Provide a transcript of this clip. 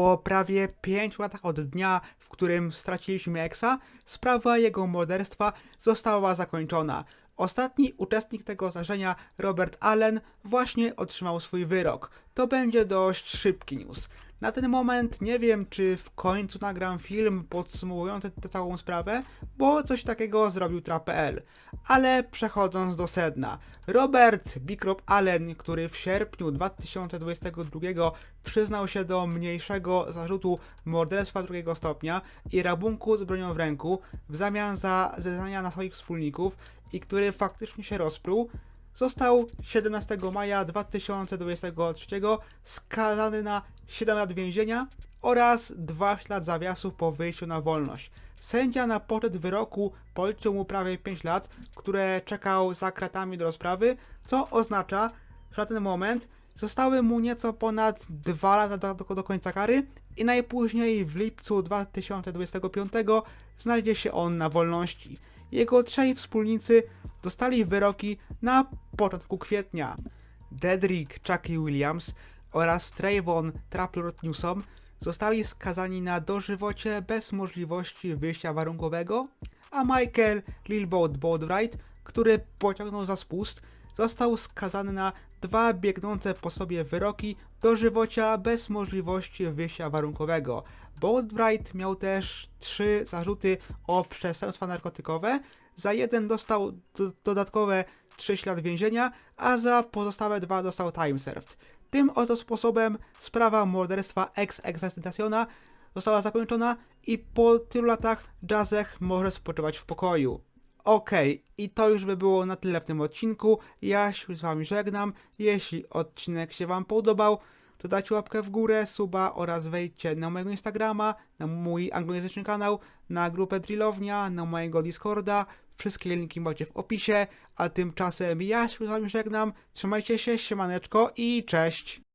Po prawie 5 latach od dnia, w którym straciliśmy Exa, sprawa jego morderstwa została zakończona. Ostatni uczestnik tego zdarzenia, Robert Allen, właśnie otrzymał swój wyrok. To będzie dość szybki news. Na ten moment nie wiem, czy w końcu nagram film podsumowujący tę całą sprawę, bo coś takiego zrobił Trap.pl. Ale przechodząc do sedna. Robert Bickrop Allen, który w sierpniu 2022 przyznał się do mniejszego zarzutu morderstwa drugiego stopnia i rabunku z bronią w ręku w zamian za zeznania na swoich wspólników i który faktycznie się rozpruł, został 17 maja 2023 skazany na 7 lat więzienia oraz 2 lat zawiasu po wyjściu na wolność. Sędzia na poczet wyroku policzył mu prawie 5 lat, które czekał za kratami do rozprawy, co oznacza, że na ten moment zostały mu nieco ponad 2 lata do, do, końca kary i najpóźniej w lipcu 2025 znajdzie się on na wolności. Jego trzej wspólnicy dostali wyroki na początku kwietnia. Dedrick Chucky Williams oraz Trayvon Traplord Newsom zostali skazani na dożywocie bez możliwości wyjścia warunkowego, a Michael Lilboat Boatwright, który pociągnął za spust, został skazany na dwa biegnące po sobie wyroki dożywocia bez możliwości wyjścia warunkowego. Boatwright miał też trzy zarzuty o przestępstwa narkotykowe. Za jeden dostał do- dodatkowe 3 lat więzienia, a za pozostałe dwa dostał time served. Tym oto sposobem sprawa morderstwa ex extentaciona została zakończona i po tylu latach Jazek może spoczywać w pokoju. Okej, i to już by było na tyle w tym odcinku. Ja się z wami żegnam. Jeśli odcinek się wam podobał, to dajcie łapkę w górę, suba oraz wejdźcie na mojego Instagrama, na mój anglojęzyczny kanał, na grupę Drillownia, na mojego Discorda. Wszystkie linki macie w opisie, a tymczasem ja się z wami żegnam. Trzymajcie się, siemaneczko i cześć!